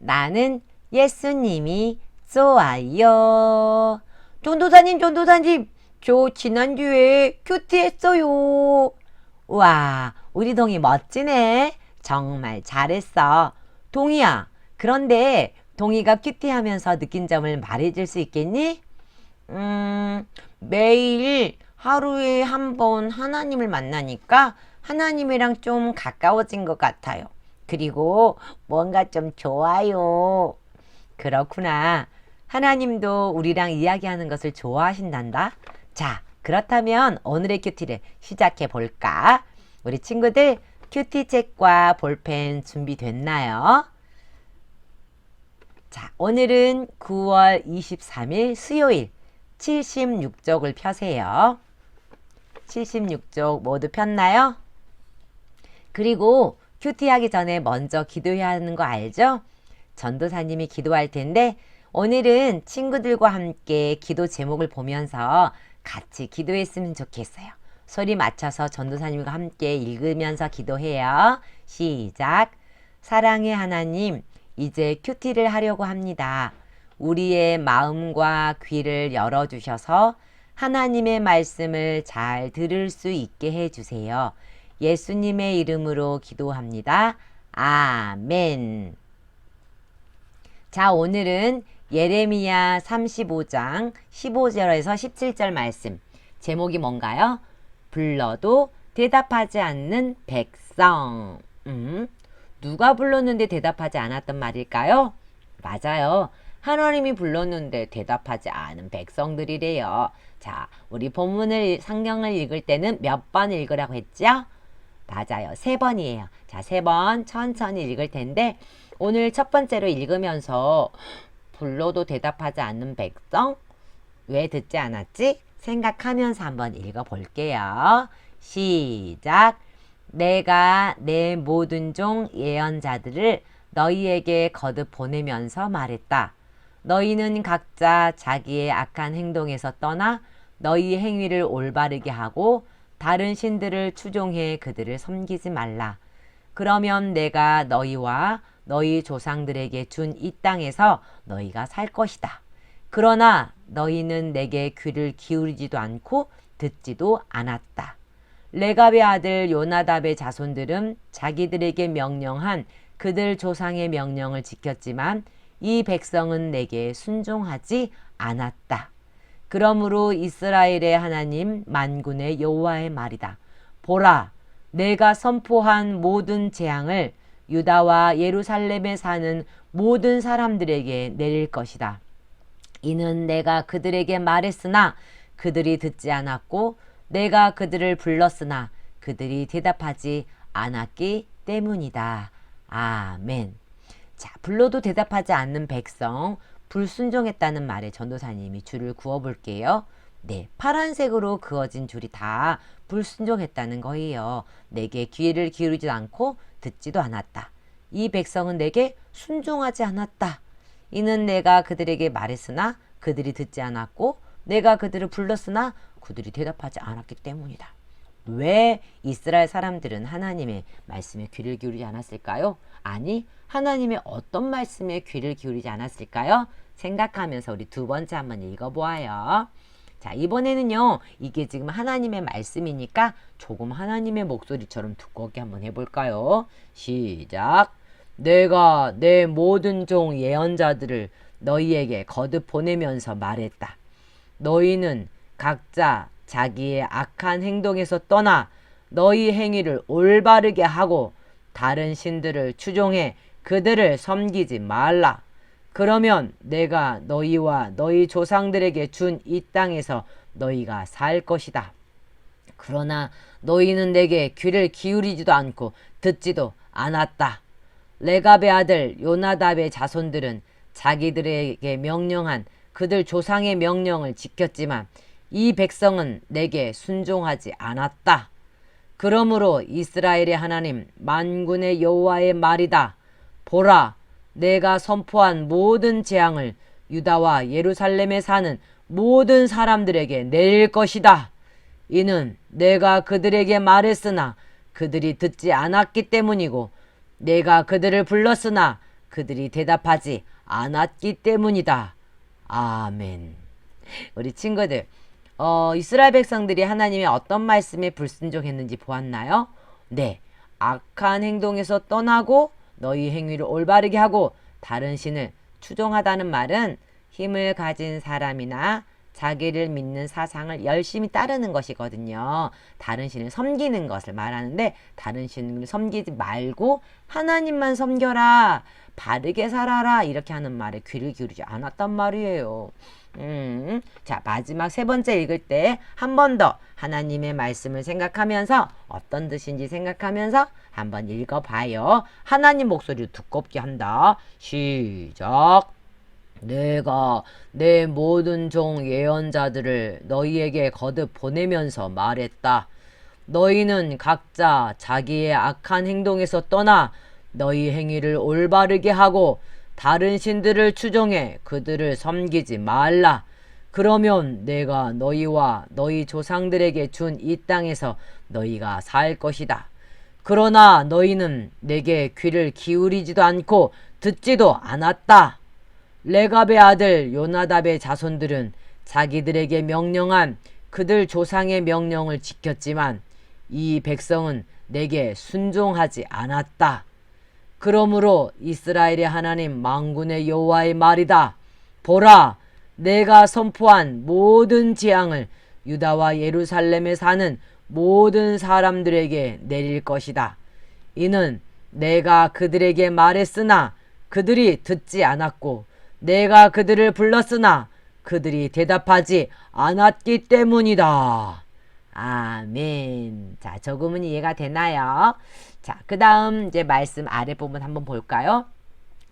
나는 예수님이 좋아요. 전도사님, 전도사님, 저 지난주에 큐티했어요. 와, 우리 동이 멋지네. 정말 잘했어. 동이야, 그런데 동이가 큐티하면서 느낀 점을 말해줄 수 있겠니? 음, 매일 하루에 한 번 하나님을 만나니까 하나님이랑 좀 가까워진 것 같아요. 그리고 뭔가 좀 좋아요. 그렇구나. 하나님도 우리랑 이야기하는 것을 좋아하신단다. 자, 그렇다면 오늘의 큐티를 시작해 볼까? 우리 친구들 큐티 책과 볼펜 준비됐나요? 자, 오늘은 9월 23일 수요일 76쪽을 펴세요. 76쪽 모두 폈나요? 그리고 큐티 하기 전에 먼저 기도해야 하는 거 알죠? 전도사님이 기도할 텐데 오늘은 친구들과 함께 기도 제목을 보면서 같이 기도했으면 좋겠어요. 소리 맞춰서 전도사님과 함께 읽으면서 기도해요. 시작. 사랑의 하나님, 이제 큐티를 하려고 합니다. 우리의 마음과 귀를 열어주셔서 하나님의 말씀을 잘 들을 수 있게 해주세요. 예수님의 이름으로 기도합니다. 아멘. 자, 오늘은 예레미야 35장 15절에서 17절 말씀. 제목이 뭔가요? 불러도 대답하지 않는 백성. 음, 누가 불렀는데 대답하지 않았던 말일까요? 맞아요. 하나님이 불렀는데 대답하지 않은 백성들이래요. 자, 우리 본문을 성경을 읽을 때는 몇 번 읽으라고 했죠? 맞아요. 세 번이에요. 자, 세 번 천천히 읽을 텐데 오늘 첫 번째로 읽으면서 불러도 대답하지 않는 백성 왜 듣지 않았지? 생각하면서 한번 읽어 볼게요. 시작. 내가 내 모든 종 예언자들을 너희에게 거듭 보내면서 말했다. 너희는 각자 자기의 악한 행동에서 떠나 너희 행위를 올바르게 하고 다른 신들을 추종해 그들을 섬기지 말라. 그러면 내가 너희와 너희 조상들에게 준 이 땅에서 너희가 살 것이다. 그러나 너희는 내게 귀를 기울이지도 않고 듣지도 않았다. 레갑의 아들 요나답의 자손들은 자기들에게 명령한 그들 조상의 명령을 지켰지만 이 백성은 내게 순종하지 않았다. 그러므로 이스라엘의 하나님 만군의 여호와의 말이다. 보라, 내가 선포한 모든 재앙을 유다와 예루살렘에 사는 모든 사람들에게 내릴 것이다. 이는 내가 그들에게 말했으나 그들이 듣지 않았고 내가 그들을 불렀으나 그들이 대답하지 않았기 때문이다. 아멘. 자, 불러도 대답하지 않는 백성, 불순종했다는 말에 전도사님이 줄을 그어 볼게요. 네, 파란색으로 그어진 줄이 다 불순종했다는 거예요. 내게 귀를 기울이지 않고 듣지도 않았다. 이 백성은 내게 순종하지 않았다. 이는 내가 그들에게 말했으나 그들이 듣지 않았고 내가 그들을 불렀으나 그들이 대답하지 않았기 때문이다. 왜 이스라엘 사람들은 하나님의 말씀에 귀를 기울이지 않았을까요? 아니, 하나님의 어떤 말씀에 귀를 기울이지 않았을까요? 생각하면서 우리 두 번째 한번 읽어보아요. 자, 이번에는요, 이게 지금 하나님의 말씀이니까 조금 하나님의 목소리처럼 두껍게 한번 해볼까요? 시작. 내가 내 모든 종 예언자들을 너희에게 거듭 보내면서 말했다. 너희는 각자 자기의 악한 행동에서 떠나 너희 행위를 올바르게 하고 다른 신들을 추종해 그들을 섬기지 말라. 그러면 내가 너희와 너희 조상들에게 준 이 땅에서 너희가 살 것이다. 그러나 너희는 내게 귀를 기울이지도 않고 듣지도 않았다. 레갑의 아들 요나답의 자손들은 자기들에게 명령한 그들 조상의 명령을 지켰지만 이 백성은 내게 순종하지 않았다. 그러므로 이스라엘의 하나님 만군의 여호와의 말이다. 보라, 내가 선포한 모든 재앙을 유다와 예루살렘에 사는 모든 사람들에게 내릴 것이다. 이는 내가 그들에게 말했으나 그들이 듣지 않았기 때문이고 내가 그들을 불렀으나 그들이 대답하지 않았기 때문이다. 아멘. 우리 친구들, 어, 이스라엘 백성들이 하나님의 어떤 말씀에 불순종했는지 보았나요? 네. 악한 행동에서 떠나고 너희 행위를 올바르게 하고 다른 신을 추종하다는 말은 힘을 가진 사람이나 자기를 믿는 사상을 열심히 따르는 것이거든요. 다른 신을 섬기는 것을 말하는데 다른 신을 섬기지 말고 하나님만 섬겨라. 바르게 살아라. 이렇게 하는 말에 귀를 기울이지 않았단 말이에요. 음, 자, 마지막 세 번째 읽을 때 한 번 더 하나님의 말씀을 생각하면서 어떤 뜻인지 생각하면서 한번 읽어봐요. 하나님 목소리를 두껍게 한다. 시작. 내가 내 모든 종 예언자들을 너희에게 거듭 보내면서 말했다. 너희는 각자 자기의 악한 행동에서 떠나 너희 행위를 올바르게 하고 다른 신들을 추종해 그들을 섬기지 말라. 그러면 내가 너희와 너희 조상들에게 준 이 땅에서 너희가 살 것이다. 그러나 너희는 내게 귀를 기울이지도 않고 듣지도 않았다. 레갑의 아들 요나답의 자손들은 자기들에게 명령한 그들 조상의 명령을 지켰지만 이 백성은 내게 순종하지 않았다. 그러므로 이스라엘의 하나님 망군의 여호와의 말이다. 보라, 내가 선포한 모든 재앙을 유다와 예루살렘에 사는 모든 사람들에게 내릴 것이다. 이는 내가 그들에게 말했으나 그들이 듣지 않았고 내가 그들을 불렀으나 그들이 대답하지 않았기 때문이다. 아멘. 자, 조금은 이해가 되나요? 자, 그 다음 이제 말씀 아래 부분 한번 볼까요?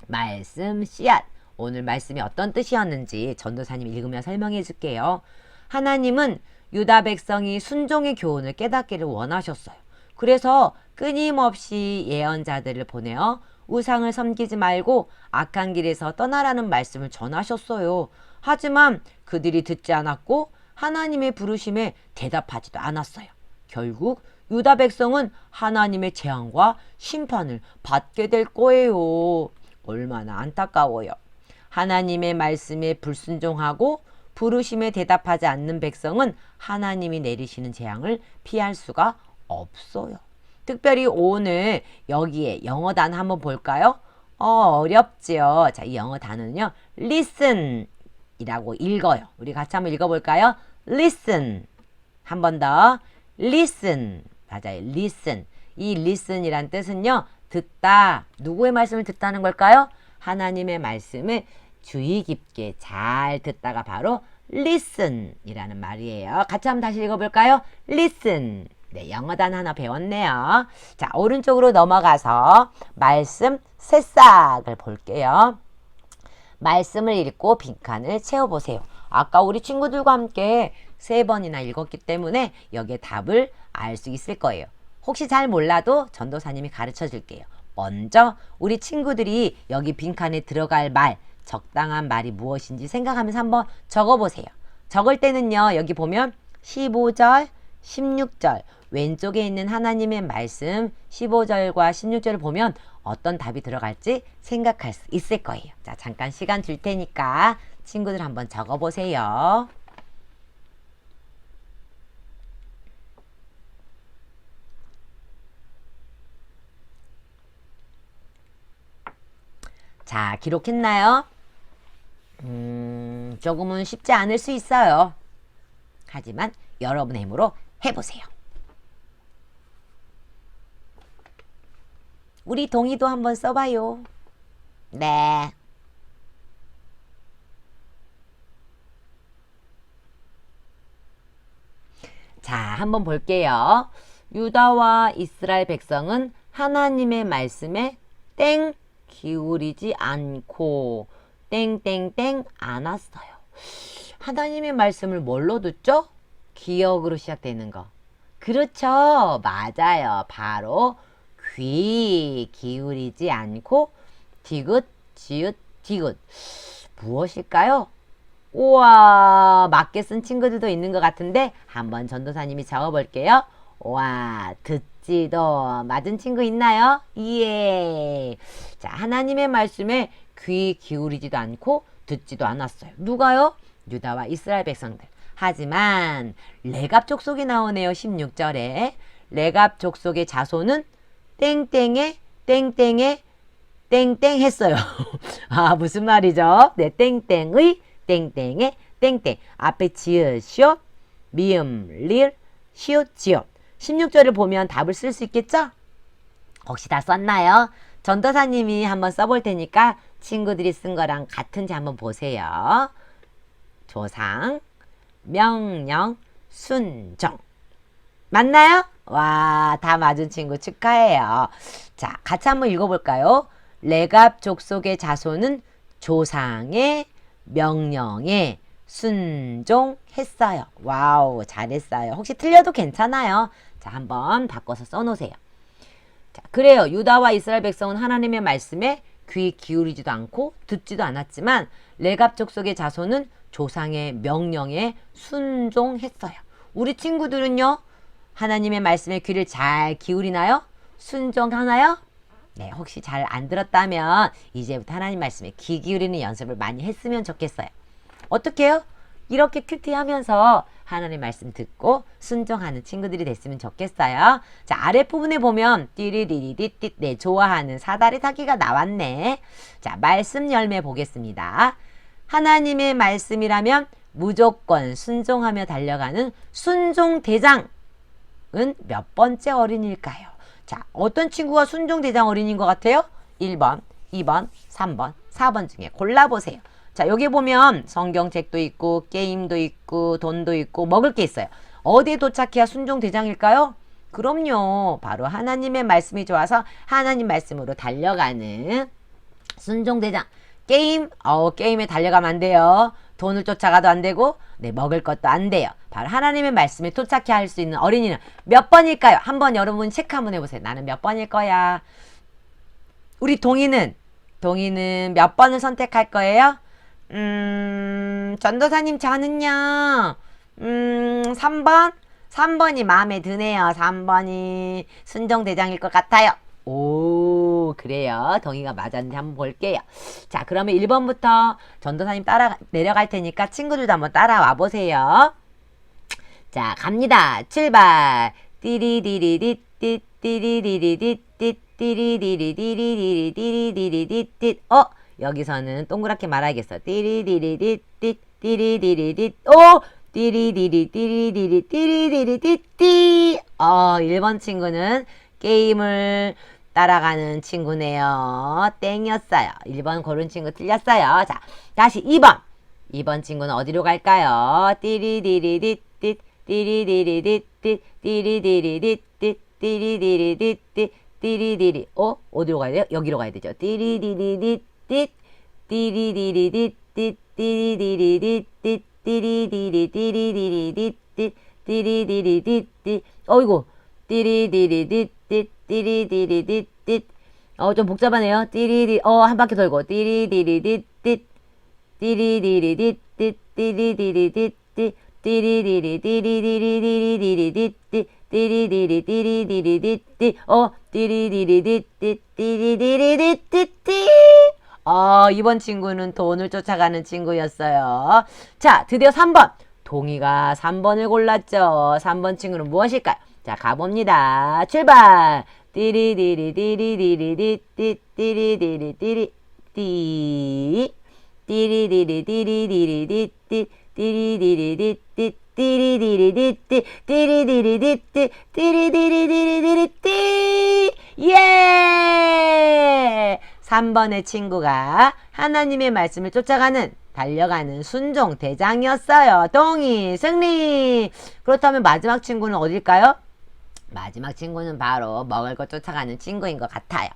말씀 씨앗. 오늘 말씀이 어떤 뜻이었는지 전도사님 읽으며 설명해 줄게요. 하나님은 유다 백성이 순종의 교훈을 깨닫기를 원하셨어요. 그래서 끊임없이 예언자들을 보내어 우상을 섬기지 말고 악한 길에서 떠나라는 말씀을 전하셨어요. 하지만 그들이 듣지 않았고 하나님의 부르심에 대답하지도 않았어요. 결국 유다 백성은 하나님의 재앙과 심판을 받게 될 거예요. 얼마나 안타까워요. 하나님의 말씀에 불순종하고 부르심에 대답하지 않는 백성은 하나님이 내리시는 재앙을 피할 수가 없어요. 특별히 오늘 여기에 영어 단어 한번 볼까요? 어, 어렵죠. 자, 이 영어 단어는요. listen 이라고 읽어요. 우리 같이 한번 읽어볼까요? Listen. 한 번 더. listen. 맞아요. listen. 이 listen이란 뜻은요. 듣다. 누구의 말씀을 듣다는 걸까요? 하나님의 말씀을 주의 깊게 잘 듣다가 바로 listen이라는 말이에요. 같이 한번 다시 읽어볼까요? listen. 네, 영어 단어 하나 배웠네요. 자, 오른쪽으로 넘어가서 말씀 새싹을 볼게요. 말씀을 읽고 빈칸을 채워보세요. 아까 우리 친구들과 함께 세 번이나 읽었기 때문에 여기에 답을 알 수 있을 거예요. 혹시 잘 몰라도 전도사님이 가르쳐 줄게요. 먼저 우리 친구들이 여기 빈칸에 들어갈 말, 적당한 말이 무엇인지 생각하면서 한번 적어보세요. 적을 때는요, 여기 보면 15절, 16절, 왼쪽에 있는 하나님의 말씀 15절과 16절을 보면 어떤 답이 들어갈지 생각할 수 있을 거예요. 자, 잠깐 시간 줄 테니까 친구들 한번 적어보세요. 자, 기록했나요? 음, 조금은 쉽지 않을 수 있어요. 하지만 여러분의 힘으로 해보세요. 우리 동의도 한번 써봐요. 네. 자, 한번 볼게요. 유다와 이스라엘 백성은 하나님의 말씀에 땡 기울이지 않고 땡땡땡 안 왔어요. 하나님의 말씀을 뭘로 듣죠? 기억으로 시작되는 거. 그렇죠. 맞아요. 바로 귀 기울이지 않고 디귿, 지읒, 디귿. 무엇일까요? 우와, 맞게 쓴 친구들도 있는 것 같은데 한번 전도사님이 적어볼게요. 와, 듣지 맞지? 너 맞은 친구 있나요? 예. 자, 하나님의 말씀에 귀 기울이지도 않고 듣지도 않았어요. 누가요? 유다와 이스라엘 백성들. 하지만 레갑 족속이 나오네요. 16절에. 레갑 족속의 자손은 땡땡에 땡땡에 땡땡 했어요. 아, 무슨 말이죠? 네, 땡땡의 땡땡에 땡땡. 앞에 지읒, 시옷, 미음, 릴, 시옷, 지읒. 16절을 보면 답을 쓸 수 있겠죠? 혹시 다 썼나요? 전도사님이 한번 써볼 테니까 친구들이 쓴 거랑 같은지 한번 보세요. 조상, 명령, 순종. 맞나요? 와, 다 맞은 친구 축하해요. 자, 같이 한번 읽어볼까요? 레갑 족속의 자손은 조상의 명령에 순종했어요. 와우, 잘했어요. 혹시 틀려도 괜찮아요. 자, 한번 바꿔서 써놓으세요. 자, 그래요. 유다와 이스라엘 백성은 하나님의 말씀에 귀 기울이지도 않고 듣지도 않았지만 레갑 족속의 자손은 조상의 명령에 순종했어요. 우리 친구들은요. 하나님의 말씀에 귀를 잘 기울이나요? 순종하나요? 네, 혹시 잘 안 들었다면 이제부터 하나님 말씀에 귀 기울이는 연습을 많이 했으면 좋겠어요. 어떻게 해요? 이렇게 큐티하면서 하나님 말씀 듣고 순종하는 친구들이 됐으면 좋겠어요. 자, 아랫부분에 보면 띠리리리띠띠 네, 좋아하는 사다리 타기가 나왔네. 자, 말씀 열매 보겠습니다. 하나님의 말씀이라면 무조건 순종하며 달려가는 순종 대장 은몇 번째 어린일까요? 자, 어떤 친구가 순종 대장 어린인 것 같아요? 1번, 2번, 3번, 4번 중에 골라보세요. 자, 여기 보면 성경책도 있고, 게임도 있고, 돈도 있고, 먹을 게 있어요. 어디에 도착해야 순종 대장일까요? 그럼요. 바로 하나님의 말씀이 좋아서 하나님 말씀으로 달려가는 순종 대장. 게임, 어, 게임에 달려가면 안 돼요. 돈을 쫓아가도 안 되고, 네, 먹을 것도 안 돼요. 바로 하나님의 말씀에 도착해 할 수 있는 어린이는 몇 번일까요? 한번 여러분 체크 한번 해보세요. 나는 몇 번일 거야? 우리 동이는, 동이는 몇 번을 선택할 거예요? 음, 전도사님 저는요, 음, 3번? 3번이 마음에 드네요. 3번이 순종대장일 것 같아요. 오, 그래요. 동의가 맞았는지 한번 볼게요. 자 그러면 1번부터 전도사님 따라 내려갈 테니까 친구들도 한번 따라와 보세요. 자 갑니다. 출발. 띠리디리디 띠띠리디디 띠리디리디리디리디리디 어 여기서는 동그랗게 말하겠어. 띠리디리디 띠리디리디 어 띠리디리 띠리디리 띠리디리 띠띠 어 1번 친구는 게임을 따라가는 친구네요. 땡이었어요. 1번 고른 친구 틀렸어요. 자, 다시 2번. 2번 친구는 어디로 갈까요? 띠리리리리띠 띠리리리리띠 띠리리리리띠 띠리리리리띠 띠리리리 어? 어디로 가야 돼요? 여기로 가야 되죠. 띠리리리리띠 띠리리리리띠 띠리리리리띠 띠리리리리리리띠 띠리리리리띠 어이구 띠리리리리 띠리디리디띠 어, 좀 복잡하네요. 띠리디, 어, 한 바퀴 돌고. 띠리디리디띠 띠리디리디띠 띠리디리디띠 띠리디리디리디리디리디리디띠 띠리디리디리디리디띠 어, 띠리디리디띠 띠리디리디띠띠 어, 아, 이번 친구는 돈을 쫓아가는 친구였어요. 자, 드디어 3번. 동이가 3번을 골랐죠. 3번 친구는 무엇일까요? 자, 가봅니다. 출발! 띠리리리리리리리띠 띠리리리리리 띠 띠리리리리리리리띠 띠리리리리띠 띠리리리리띠 띠리리리리띠 띠리리리리리띠 예! 3번의 친구가 하나님의 말씀을 쫓아가는 달려가는 순종 대장이었어요. 동이 승리. 그렇다면 마지막 친구는 어딜까요? 마지막 친구는 바로 먹을 것 쫓아가는 친구인 것 같아요.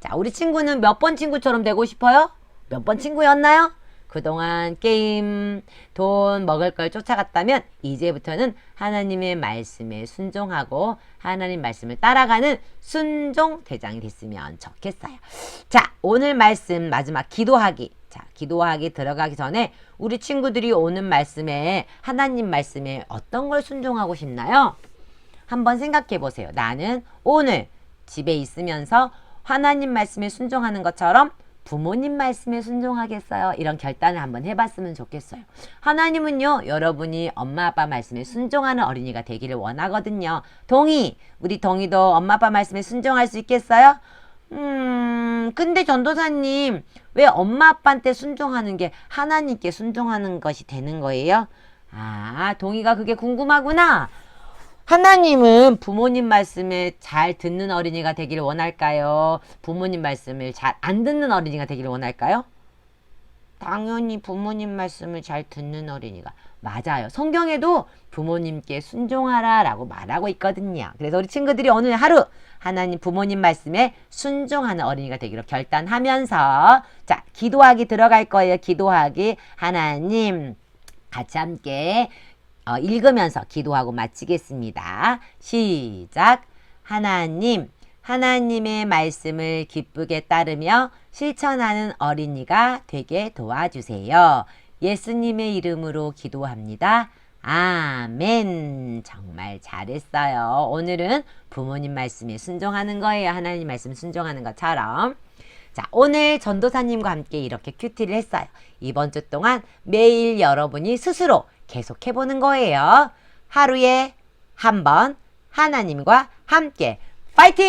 자, 우리 친구는 몇 번 친구처럼 되고 싶어요? 몇 번 친구였나요? 그동안 게임, 돈, 먹을 걸 쫓아갔다면 이제부터는 하나님의 말씀에 순종하고 하나님 말씀을 따라가는 순종 대장이 됐으면 좋겠어요. 자, 오늘 말씀 마지막 기도하기. 자, 기도하기 들어가기 전에 우리 친구들이 오는 말씀에 하나님 말씀에 어떤 걸 순종하고 싶나요? 한번 생각해 보세요. 나는 오늘 집에 있으면서 하나님 말씀에 순종하는 것처럼 부모님 말씀에 순종하겠어요. 이런 결단을 한번 해봤으면 좋겠어요. 하나님은요, 여러분이 엄마 아빠 말씀에 순종하는 어린이가 되기를 원하거든요. 동희, 우리 동희도 엄마 아빠 말씀에 순종할 수 있겠어요? 음, 근데 전도사님, 왜 엄마 아빠한테 순종하는 게 하나님께 순종하는 것이 되는 거예요? 아, 동희가 그게 궁금하구나. 하나님은 부모님 말씀을 잘 듣는 어린이가 되기를 원할까요? 부모님 말씀을 잘 안 듣는 어린이가 되기를 원할까요? 당연히 부모님 말씀을 잘 듣는 어린이가 맞아요. 성경에도 부모님께 순종하라 라고 말하고 있거든요. 그래서 우리 친구들이 오늘 하루 하나님 부모님 말씀에 순종하는 어린이가 되기로 결단하면서 자, 기도하기 들어갈 거예요. 기도하기 하나님 같이 함께 어, 읽으면서 기도하고 마치겠습니다. 시작. 하나님, 하나님의 말씀을 기쁘게 따르며 실천하는 어린이가 되게 도와주세요. 예수님의 이름으로 기도합니다. 아멘. 정말 잘했어요. 오늘은 부모님 말씀에 순종하는 거예요. 하나님 말씀 순종하는 것처럼. 자, 오늘 전도사님과 함께 이렇게 큐티를 했어요. 이번 주 동안 매일 여러분이 스스로 계속 해보는 거예요. 하루에 한 번 하나님과 함께 파이팅!